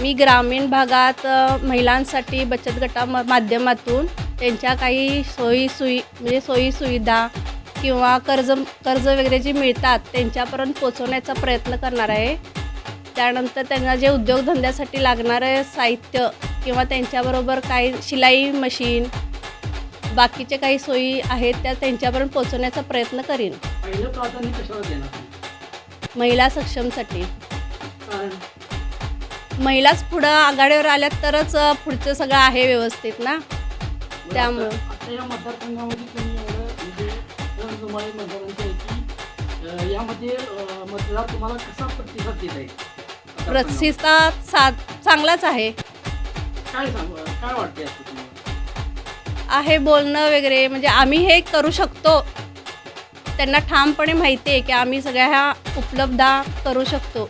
मी ग्रामीण भागात महिलांसाठी बचत गटा म माध्यमातून त्यांच्या काही सोयी सुई म्हणजे सोयी सुविधा किंवा कर्ज कर्ज वगैरे जे मिळतात त्यांच्यापर्यंत पोचवण्याचा प्रयत्न करणार आहे. त्यानंतर त्यांना जे उद्योगधंद्यासाठी लागणारं साहित्य किंवा त्यांच्याबरोबर काही शिलाई मशीन बाकीचे काही सोयी आहेत त्या त्यांच्यापर्यंत पोचवण्याचा प्रयत्न करीन? महिला सक्षमसाठी. महिलाच पुढं आघाडीवर आल्यात तरच पुढचं सगळं आहे व्यवस्थित ना? त्यामुळं. आता आता या मतदारसंघामध्ये तुम्ही एवढं म्हणजे रणधुमाळी मतदारांचं आहे की अं, यामध्ये अं, मतदार तुम्हाला कसा प्रतिसाद देत आहे प्रतिसाद सा चांगलाच आहे. काय सांग काय वाटते असं तुम्हाला? आहे बोलणं वगैरे म्हणजे आम्ही हे करू शकतो. त्यांना ठामपणे माहिती आहे की आम्ही सगळ्या ह्या उपलब्ध करू शकतो.